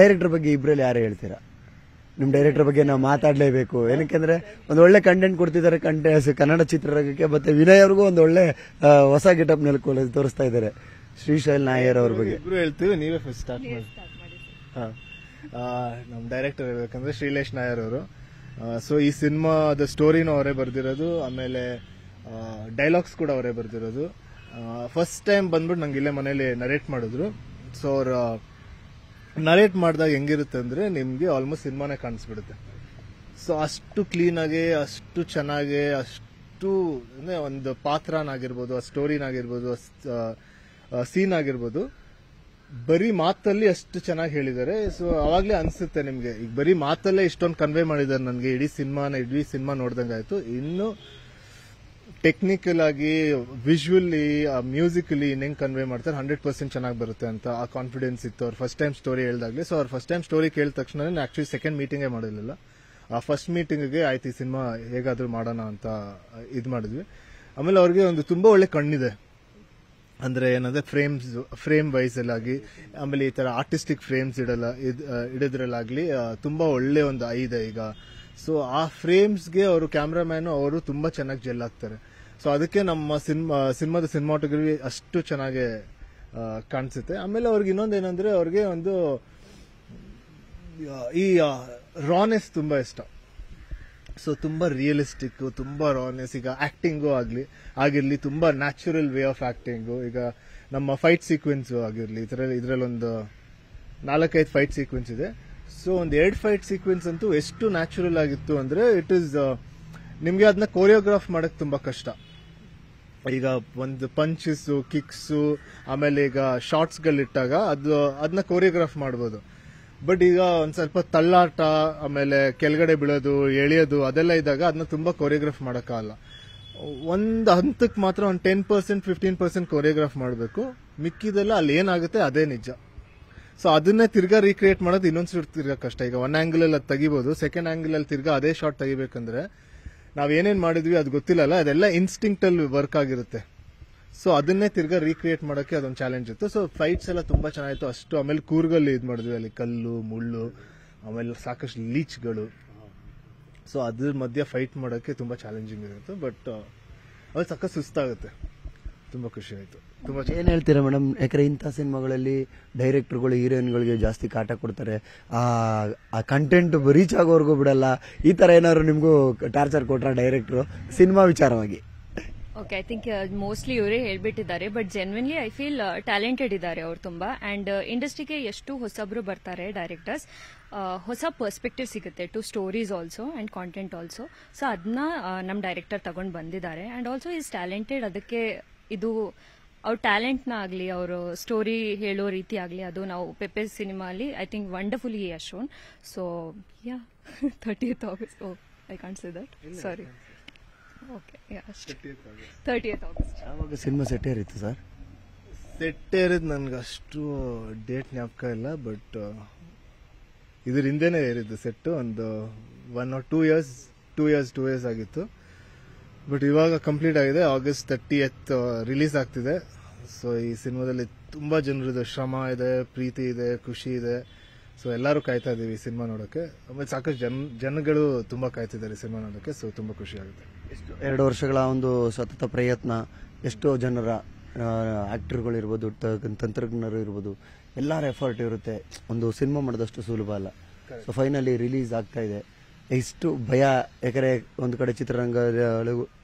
Director ಬಗ್ಗೆ ಇಬ್ಬರಲ್ಲಿ ಯಾರು ಹೇಳ್ತೀರಾ? ನಿಮ್ಮ ಡೈರೆಕ್ಟರ್ ಬಗ್ಗೆ ನಾವು ಮಾತಾಡಲೇಬೇಕು. ಏನಕ್ಕೆಂದ್ರೆ ಒಂದು ಒಳ್ಳೆ ಕಂಟೆಂಟ್ ಕೊಡ್ತಿದ್ದಾರೆ ಕಂಟೆ ಕನ್ನಡ ಚಿತ್ರರಂಗಕ್ಕೆ ಮತ್ತೆ ವಿನಯ್ ಅವ್ರಿಗೂ ಒಂದು ಒಳ್ಳೆ ಹೊಸ ಗೆಟಪ್ನಲ್ಲಿ ತೋರಿಸ್ತಾ ಇದ್ದಾರೆ. ಶ್ರೀಶೈಲ್ ನಾಯರ್ ಅವ್ರ ಬಗ್ಗೆ. ಇಬ್ರು ಹೇಳ್ತೀವಿ ನೀವೇ ಫಸ್ಟ್ ಸ್ಟಾರ್ಟ್ ಮಾಡಿ. ಹಾಂ. ನಮ್ಮ ನಮ್ ಡೈರೆಕ್ಟರ್ ಹೇಳ್ಬೇಕಂದ್ರೆ ಶ್ರೀಲೇಶ್ ನಾಯರ್ ಅವರು. ಸೊ ಈ ಸಿನಿಮಾದ ಸ್ಟೋರಿನೂ ಅವರೇ ಬರೆದಿರೋದು ಆಮೇಲೆ ಡೈಲಾಗ್ಸ್ ಕೂಡ ಅವರೇ ಬರೆದಿರೋದು. ಫಸ್ಟ್ ಟೈಮ್ ಬಂದ್ಬಿಟ್ಟು ನಂಗೆ ಇಲ್ಲೇ ಮನೇಲಿ ನರೇಟ್ ಮಾಡಿದ್ರು. ಸೊ ಅವ್ರ ನರೇಟ್ ಮಾಡಿದಾಗ ಹೆಂಗಿರುತ್ತೆ ಅಂದ್ರೆ ನಿಮಗೆ ಆಲ್ಮೋಸ್ಟ್ ಸಿನಿಮಾನೇ ಕಾಣಿಸ್ಬಿಡುತ್ತೆ. ಸೊ ಅಷ್ಟು ಕ್ಲೀನ್ ಆಗಿ, ಅಷ್ಟು ಚೆನ್ನಾಗಿ, ಅಷ್ಟು, ಅಂದರೆ ಒಂದು ಪಾತ್ರನಾಗಿರ್ಬೋದು ಆ ಸ್ಟೋರಿನಾಗಿರ್ಬೋದು ಸೀನ್ ಆಗಿರ್ಬೋದು, ಬರೀ ಮಾತಲ್ಲಿ ಅಷ್ಟು ಚೆನ್ನಾಗಿ ಹೇಳಿದ್ದಾರೆ. ಸೊ ಅವಾಗಲೇ ಅನಿಸುತ್ತೆ ನಿಮಗೆ, ಈಗ ಬರೀ ಮಾತಲ್ಲೇ ಇಷ್ಟೊಂದು ಕನ್ವೆ ಮಾಡಿದ್ದಾರೆ ನನಗೆ, ಇಡೀ ಸಿನಿಮಾನ, ಇಡೀ ಸಿನಿಮಾ ನೋಡ್ದಂಗಾಯ್ತು. ಇನ್ನು ಟೆಕ್ನಿಕಲ್ ಆಗಿ ವಿಜುವಲಿ ಮ್ಯೂಸಿಕಲಿ ಇನ್ನೇನು ಕನ್ವೆ ಮಾಡ್ತಾರೆ ಹಂಡ್ರೆಡ್ ಪರ್ಸೆಂಟ್ ಚೆನ್ನಾಗಿ ಬರುತ್ತೆ ಅಂತ ಆ ಕಾನ್ಫಿಡೆನ್ಸ್ ಇತ್ತು. ಅವ್ರು ಫಸ್ಟ್ ಟೈಮ್ ಸ್ಟೋರಿ ಹೇಳ್ದಾಗ್ಲಿ. ಸೊ ಅವ್ರು ಫಸ್ಟ್ ಟೈಮ್ ಸ್ಟೋರಿ ಕೇಳಿದ ತಕ್ಷಣ ಆಕ್ಚುಲಿ ಸೆಕೆಂಡ್ ಮೀಟಿಂಗೇ ಮಾಡಿರಲಿಲ್ಲ. ಆ ಫಸ್ಟ್ ಮೀಟಿಂಗ್ಗೆ ಆಯ್ತು, ಈ ಸಿನಿಮಾ ಹೇಗಾದರೂ ಮಾಡೋಣ ಅಂತ, ಇದು ಮಾಡಿದ್ವಿ. ಆಮೇಲೆ ಅವ್ರಿಗೆ ಒಂದು ತುಂಬ ಒಳ್ಳೆ ಕಣ್ಣಿದೆ. ಅಂದ್ರೆ ಏನಂದ್ರೆ ಫ್ರೇಮ್ಸ್ ಫ್ರೇಮ್ ವೈಸ್ ಆಗಿ, ಆಮೇಲೆ ಈ ತರ ಆರ್ಟಿಸ್ಟಿಕ್ ಫ್ರೇಮ್ಸ್ ಇಡಲ್ಲ ಇಡೋದ್ರಲ್ಲಾಗ್ಲಿ ತುಂಬಾ ಒಳ್ಳೆ ಒಂದು ಐ ಈಗ. ಸೊ ಆ ಫ್ರೇಮ್ಸ್ಗೆ ಅವರು ಕ್ಯಾಮ್ರಾಮ್ಯಾನ್ ಅವರು ತುಂಬಾ ಚೆನ್ನಾಗಿ ಜೆಲ್ ಆಗ್ತಾರೆ. ಸೊ ಅದಕ್ಕೆ ನಮ್ಮ ಸಿನಿಮಾ, ಸಿನಿಮಾದ ಸಿನಿಮಾಟೋಗ್ರಫಿ ಅಷ್ಟು ಚೆನ್ನಾಗಿ ಕಾಣಿಸುತ್ತೆ. ಆಮೇಲೆ ಅವ್ರಿಗೆ ಇನ್ನೊಂದು ಏನಂದ್ರೆ ಅವ್ರಿಗೆ ಒಂದು, ಈ ರಾನೆಸ್ ತುಂಬಾ ಇಷ್ಟ. ಸೊ ತುಂಬಾ ರಿಯಲಿಸ್ಟಿಕ್ ತುಂಬಾ ರಾನೆಸ್ ಈಗ ಆಕ್ಟಿಂಗು ಆಗಲಿ, ಆಗಿರ್ಲಿ, ತುಂಬಾ ನ್ಯಾಚುರಲ್ ವೇ ಆಫ್ ಆಕ್ಟಿಂಗು ಈಗ ನಮ್ಮ ಫೈಟ್ ಸೀಕ್ವೆನ್ಸ್ ಆಗಿರ್ಲಿ, ಇದರಲ್ಲಿ, ಇದರಲ್ಲೊಂದು ನಾಲ್ಕೈದು ಫೈಟ್ ಸೀಕ್ವೆನ್ಸ್ ಇದೆ. ಸೊ ಒಂದು ಎರಡು ಫೈಟ್ ಸೀಕ್ವೆನ್ಸ್ ಅಂತೂ ಎಷ್ಟು ನ್ಯಾಚುರಲ್ ಆಗಿತ್ತು ಅಂದ್ರೆ ಇಟ್ ಇಸ್ ನಿಮಗೆ ಅದನ್ನ ಕೋರಿಯೋಗ್ರಾಫ್ ಮಾಡಕ್ ತುಂಬಾ ಕಷ್ಟ. ಈಗ ಒಂದು ಪಂಚಸ್ ಕಿಕ್ಸ್ ಆಮೇಲೆ ಈಗ ಶಾರ್ಟ್ಸ್ ಗಳಿಟ್ಟಾಗ ಅದು ಅದನ್ನ ಕೋರಿಯೋಗ್ರಾಫ್ ಮಾಡ್ಬೋದು. ಬಟ್ ಈಗ ಒಂದ್ ಸ್ವಲ್ಪ ತಳ್ಳಾಟ, ಆಮೇಲೆ ಕೆಳಗಡೆ ಬೀಳೋದು, ಎಳೆಯೋದು, ಅದೆಲ್ಲ ಇದ್ದಾಗ ಅದನ್ನ ತುಂಬಾ ಕೋರಿಯೋಗ್ರಾಫ್ ಮಾಡೋಕ್ಕಾಗಲ್ಲ. ಒಂದ್ ಹಂತಕ್ಕೆ ಮಾತ್ರ ಒಂದ್ ten percent fifteen percent choreograph ಮಾಡಬೇಕು. ಮಿಕ್ಕಿದೆಲ್ಲ ಅಲ್ಲಿ ಏನಾಗುತ್ತೆ ಅದೇ ನಿಜ. ಸೊ ಅದನ್ನೇ ತಿರ್ಗಾ ರೀಕ್ರಿಯೇಟ್ ಮಾಡೋದು ಇನ್ನೊಂದ್ಸಲ ತಿರ್ಗಾ ಕಷ್ಟ. ಈಗ ಒನ್ ಆಂಗಲ್ ಅಲ್ಲಿ ಅದು ತೆಗಿಬಹುದು ಸೆಕೆಂಡ್ ಆಂಗಲ್ ಅಲ್ಲಿ ತಿರ್ಗಾ ಅದೇ ಶಾರ್ಟ್ ತೆಗಿಬೇಕಂದ್ರೆ ನಾವ್ ಏನೇನ್ ಮಾಡಿದ್ವಿ ಅದು ಗೊತ್ತಿಲ್ಲಲ್ಲ, ಅದೆಲ್ಲ ಇನ್ಸ್ಟಿಂಕ್ಟ್ ಅಲ್ಲಿ ವರ್ಕ್ ಆಗಿರುತ್ತೆ. ಸೊ ಅದನ್ನೇ ತಿರ್ಗಾ ರೀಕ್ರಿಯೇಟ್ ಮಾಡೋಕೆ ಅದೊಂದು ಚಾಲೆಂಜ್ ಇತ್ತು. ಸೊ ಫೈಟ್ಸ್ ಎಲ್ಲ ತುಂಬಾ ಚೆನ್ನಾಗಿತ್ತು. ಅಷ್ಟು ಆಮೇಲೆ ಕೂರ್ಗಲ್ಲಿ ಇದು ಮಾಡಿದ್ವಿ, ಅಲ್ಲಿ ಕಲ್ಲು, ಮುಳ್ಳು, ಆಮೇಲೆ ಸಾಕಷ್ಟು ಲೀಚ್ಗಳು ಸೊ ಅದ್ರ ಮಧ್ಯೆ ಫೈಟ್ ಮಾಡೋಕೆ ತುಂಬಾ ಚಾಲೆಂಜಿಂಗ್ ಇರುತ್ತೆ ಬಟ್ ಅದು ಸಕ್ಕ ಸುಸ್ತಾಗುತ್ತೆ. ತುಂಬಾ ಖುಷಿ ಆಯ್ತು. ತುಂಬಾ ಏನ್ ಹೇಳ್ತೀರಾ ಮೇಡಮ್? ಯಾಕಂದ್ರೆ ಇಂಥ ಸಿನಿಮಾಗಳಲ್ಲಿ ಡೈರೆಕ್ಟರ್ಗಳು ಹೀರೋಯಿನ್ಗಳಿಗೆ ಜಾಸ್ತಿ ಕಾಟ ಕೊಡ್ತಾರೆ. ಆ ಆ ಕಂಟೆಂಟ್ ರೀಚ್ ಆಗೋವರೆಗೂ ಬಿಡಲ್ಲ. ಈ ತರ ಏನಾದ್ರು ನಿಮಗೂ ಟಾರ್ಚರ್ ಕೊಟ್ರ ಡೈರೆಕ್ಟ್ರು? ಸಿನಿಮಾ ವಿಚಾರವಾಗಿ. ಓಕೆ ಐ ಥಿಂಕ್ ಮೋಸ್ಟ್ಲಿ ಇವರೇ ಹೇಳ್ಬಿಟ್ಟಿದ್ದಾರೆ but genuinely I feel talented ಇದ್ದಾರೆ ಅವ್ರು ತುಂಬಾ. ಅಂಡ್ ಇಂಡಸ್ಟ್ರಿಗೆ ಎಷ್ಟು ಹೊಸಬ್ರು ಬರ್ತಾರೆ ಡೈರೆಕ್ಟರ್ಸ್ ಹೊಸ ಪರ್ಸ್ಪೆಕ್ಟಿವ್ ಸಿಗುತ್ತೆ to stories also and content also so ಅದನ್ನ ನಮ್ಮ ಡೈರೆಕ್ಟರ್ ತಗೊಂಡು ಬಂದಿದ್ದಾರೆ. ಅಂಡ್ ಆಲ್ಸೋ ಈಸ್ ಟ್ಯಾಲೆಂಟೆಡ್ ಅದಕ್ಕೆ ಇದು ಅವ್ರ ಟ್ಯಾಲೆಂಟ್ನ ಆಗಲಿ ಅವರು ಸ್ಟೋರಿ ಹೇಳೋ ರೀತಿ ಆಗಲಿ ಅದು ನಾವು ಪೆಪ್ಪೆ ಅಲ್ಲಿ I think wonderfully shown so ya thirtieth August oh I can't see that sorry okay ya ಅಷ್ಟೇ. ತರ್ಟಿಯತ್ ಆಗಸ್ಟ್ ಯಾವಾಗ ಸಿನಿಮಾ ಸೆಟ್ ಏರಿತ್ತು ಸರ್ ಸೆಟ್ ಏರಿದ್ ನನ್ಗೆ ಅಷ್ಟು ಡೇಟ್ ಜ್ಞಾಪಕ ಇಲ್ಲ ಬಟ್ ಇದ್ರ ಹಿಂದೆನೆ ಏರಿದ್ದು ಸೆಟ್ ಒಂದು one or two years two years two years ಆಗಿತ್ತು. ಬಟ್ ಇವಾಗ ಕಂಪ್ಲೀಟ್ ಆಗಿದೆ. ಆಗಸ್ಟ್ ತರ್ಟಿ ಎತ್ ರಿಲೀಸ್ ಆಗ್ತಿದೆ. ಸೊ ಈ ಸಿನಿಮಾದಲ್ಲಿ ತುಂಬ ಜನರದ್ದು ಶ್ರಮ ಇದೆ ಪ್ರೀತಿ ಇದೆ ಖುಷಿ ಇದೆ. ಸೊ ಎಲ್ಲರೂ ಕಾಯ್ತಾ ಇದ್ದೀವಿ ಈ ಸಿನಿಮಾ ನೋಡೋಕೆ. ಆಮೇಲೆ ಸಾಕಷ್ಟು ಜನ ಜನಗಳು ತುಂಬ ಕಾಯ್ತಿದ್ದಾರೆ ಸಿನಿಮಾ ನೋಡೋಕೆ. ಸೊ ತುಂಬ ಖುಷಿ ಆಗುತ್ತೆ. ಎರಡು ವರ್ಷಗಳ ಒಂದು ಸತತ ಪ್ರಯತ್ನ ಎಷ್ಟೋ ಜನರ ಆಕ್ಟರ್ಗಳಿರ್ಬೋದು ತಂತ್ರಜ್ಞರು ಇರ್ಬೋದು ಎಲ್ಲರ ಎಫರ್ಟ್ ಇರುತ್ತೆ. ಒಂದು ಸಿನಿಮಾ ಮಾಡಿದಷ್ಟು ಸುಲಭ ಅಲ್ಲ. ಸೊ ಫೈನಲಿ ರಿಲೀಸ್ ಆಗ್ತಾ ಇದೆ. ಎಷ್ಟು ಭಯ ಯಾಕಂದ್ರೆ ಒಂದು ಕಡೆ ಚಿತ್ರರಂಗ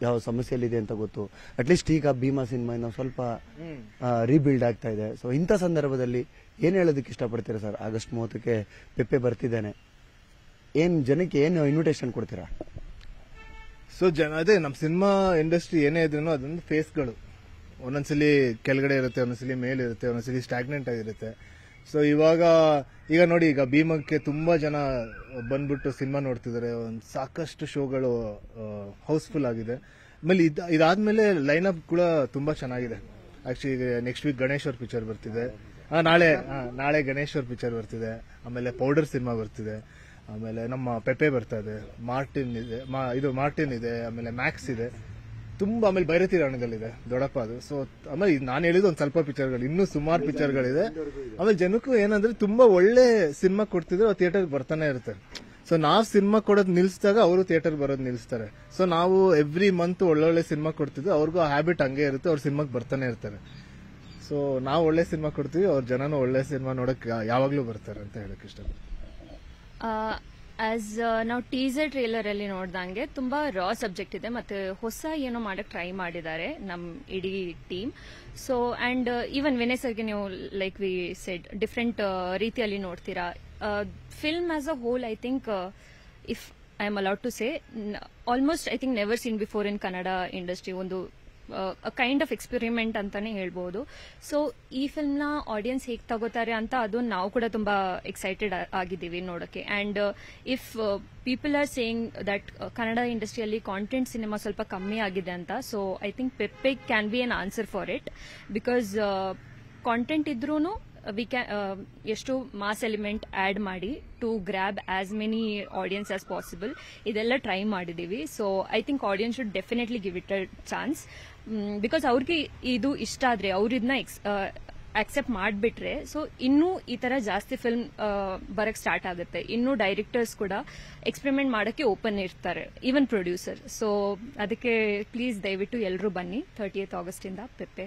ಯಾವ ಸಮಸ್ಯೆಯಲ್ಲಿದೆ ಅಂತ ಗೊತ್ತು. ಅಟ್ಲೀಸ್ಟ್ ಈಗ ಭೀಮಾ ಸಿನಿಮಾ ನಾವು ಸ್ವಲ್ಪ ರೀಬಿಲ್ಡ್ ಆಗ್ತಾ ಇದೆ. ಸೊ ಇಂಥ ಸಂದರ್ಭದಲ್ಲಿ ಏನ್ ಹೇಳೋದಕ್ಕೆ ಇಷ್ಟಪಡ್ತೀರಾ ಸರ್? ಆಗಸ್ಟ್ ಮೂವತ್ತಕ್ಕೆ ಪೆಪ್ಪೆ ಬರ್ತಿದ್ದೇನೆ. ಏನ್ ಜನಕ್ಕೆ ಏನು ಇನ್ವಿಟೇಷನ್ ಕೊಡ್ತೀರಾ? ಸೊ ಜನ ಅದೇ ನಮ್ಮ ಸಿನಿಮಾ ಇಂಡಸ್ಟ್ರಿ ಏನೇ ಇದ್ರೂ ಅದೊಂದು ಫೇಸ್ಗಳು ಒಂದೊಂದ್ಸಲಿ ಕೆಳಗಡೆ ಇರುತ್ತೆ ಒಂದೊಂದ್ಸಲಿ ಮೇಲೆ ಇರುತ್ತೆ ಒಂದೊಂದ್ಸಲಿ ಸ್ಟಾಗ್ನೆಂಟ್ ಆಗಿರುತ್ತೆ. ಸೊ ಇವಾಗ, ಈಗ ನೋಡಿ, ಈಗ ಭೀಮಕ್ಕೆ ತುಂಬಾ ಜನ ಬಂದ್ಬಿಟ್ಟು ಸಿನಿಮಾ ನೋಡ್ತಿದ್ದಾರೆ. ಒಂದು ಸಾಕಷ್ಟು ಶೋಗಳು ಹೌಸ್ಫುಲ್ ಆಗಿದೆ. ಆಮೇಲೆ ಇದು, ಇದಾದ್ಮೇಲೆ ಲೈನ್ ಅಪ್ ಕೂಡ ತುಂಬಾ ಚೆನ್ನಾಗಿದೆ. Actually next week Ganeshwar picture ಬರ್ತಿದೆ. ನಾಳೆ ನಾಳೆ ಗಣೇಶ್ವರ್ ಪಿಕ್ಚರ್ ಬರ್ತಿದೆ. ಆಮೇಲೆ ಪೌಡರ್ ಸಿನಿಮಾ ಬರ್ತಿದೆ. ಆಮೇಲೆ ನಮ್ಮ ಪೆಪೆ ಬರ್ತಾ ಇದೆ. ಮಾರ್ಟಿನ್ ಇದೆ. ಇದು ಮಾರ್ಟಿನ್ ಇದೆ. ಆಮೇಲೆ ಮ್ಯಾಕ್ಸ್ ಇದೆ. ತುಂಬಾ ಆಮೇಲೆ ಬೈರತಿ ರಾಣದಲ್ಲಿದೆ ದೊಡ್ಡಪ್ಪ ಅದು. ಸೊ ಆಮೇಲೆ ನಾನು ಹೇಳಿದ ಒಂದು ಸ್ವಲ್ಪ ಪಿಕ್ಚರ್ಗಳು ಇನ್ನೂ ಸುಮಾರು ಪಿಕ್ಚರ್ಗಳಿದೆ ಆಮೇಲೆ ಜನಕ್ಕೂ ಏನಂದ್ರೆ ತುಂಬಾ ಒಳ್ಳೆ ಸಿನಿಮಾ ಕೊಡ್ತಿದ್ರೆ ಥಿಯೇಟರ್ ಬರ್ತಾನೆ ಇರ್ತಾರೆ ಸೊ ನಾವು ಸಿನಿಮಾ ಕೊಡೋದು ನಿಲ್ಸಿದಾಗ ಅವರು ಥಿಯೇಟರ್ ಬರೋದು ನಿಲ್ಸ್ತಾರೆ. ಸೊ ನಾವು ಎವ್ರಿ ಮಂತ್ ಒಳ್ಳೊಳ್ಳೆ ಸಿನಿಮಾ ಕೊಡ್ತಿದ್ರು ಅವ್ರಿಗೂ ಹ್ಯಾಬಿಟ್ ಹಂಗೆ ಇರುತ್ತೆ, ಅವ್ರ ಸಿನಿಮಾಗೆ ಬರ್ತಾನೆ ಇರ್ತಾರೆ. ಸೊ ನಾವು ಒಳ್ಳೆ ಸಿನಿಮಾ ಕೊಡ್ತೀವಿ, ಅವ್ರ ಜನನೂ ಒಳ್ಳೆ ಸಿನಿಮಾ ನೋಡಕ್ ಯಾವಾಗ್ಲೂ ಬರ್ತಾರೆ ಅಂತ ಹೇಳಕ್ ಇಷ್ಟ ಆಸ್ ನಾವು ಟೀಸರ್ ಟ್ರೇಲರ್ ಅಲ್ಲಿ ನೋಡ್ದಂಗೆ ತುಂಬಾ ರಾ ಸಬ್ಜೆಕ್ಟ್ ಇದೆ ಮತ್ತೆ ಹೊಸ ಏನೋ ಮಾಡಕ್ ಟ್ರೈ ಮಾಡಿದ್ದಾರೆ ನಮ್ ಇಡೀ team so and even Vinay ಸರ್ಗೆ ನೀವು ಲೈಕ್ ವಿ ಸೆಡ್ ಡಿಫ್ರೆಂಟ್ ರೀತಿಯಲ್ಲಿ ನೋಡ್ತೀರಾ. Film as a whole I think if I am allowed to say almost I think never seen before in Kannada industry ಒಂದು kind of experiment ಅಂತಾನೆ ಹೇಳ್ಬೋದು. So ಈ ಫಿಲ್ಮ್ನ audience ಹೇಗೆ ತಗೋತಾರೆ ಅಂತ ಅದು ನಾವು ಕೂಡ ತುಂಬಾ ಎಕ್ಸೈಟೆಡ್ ಆಗಿದ್ದೀವಿ ನೋಡೋಕೆ. And if people are saying that Kannada ಇಂಡಸ್ಟ್ರಿಯಲ್ಲಿ ಕಾಂಟೆಂಟ್ ಸಿನಿಮಾ ಸ್ವಲ್ಪ ಕಮ್ಮಿ ಆಗಿದೆ ಅಂತ so I think Pepe can be an answer for it because content ಇದ್ರೂ ವಿ ಕ್ಯಾನ್ ಎಷ್ಟು ಮಾಸ್ ಎಲಿಮೆಂಟ್ ಆ್ಯಡ್ ಮಾಡಿ to grab as many audience as possible ಇದೆಲ್ಲ try ಮಾಡಿದ್ದೀವಿ so I think audience should definitely give it a chance because ಅವ್ರಿಗೆ ಇದು ಇಷ್ಟ ಆದರೆ ಅವ್ರು ಇದನ್ನ ಆಕ್ಸೆಪ್ಟ್ ಮಾಡಿಬಿಟ್ರೆ ಸೊ ಇನ್ನೂ ಈ ಥರ ಜಾಸ್ತಿ ಫಿಲ್ಮ್ ಬರಕ್ಕೆ ಸ್ಟಾರ್ಟ್ ಆಗುತ್ತೆ ಇನ್ನೂ ಡೈರೆಕ್ಟರ್ಸ್ ಕೂಡ ಎಕ್ಸ್ಪೆರಿಮೆಂಟ್ ಮಾಡೋಕ್ಕೆ ಓಪನ್ ಇರ್ತಾರೆ ಈವನ್ ಪ್ರೊಡ್ಯೂಸರ್ ಸೊ ಅದಕ್ಕೆ ಪ್ಲೀಸ್ ದಯವಿಟ್ಟು ಎಲ್ಲರೂ ಬನ್ನಿ ತರ್ಟಿ ಏತ್ ಆಗಸ್ಟಿಂದ ಪೆಪ್ಪೆ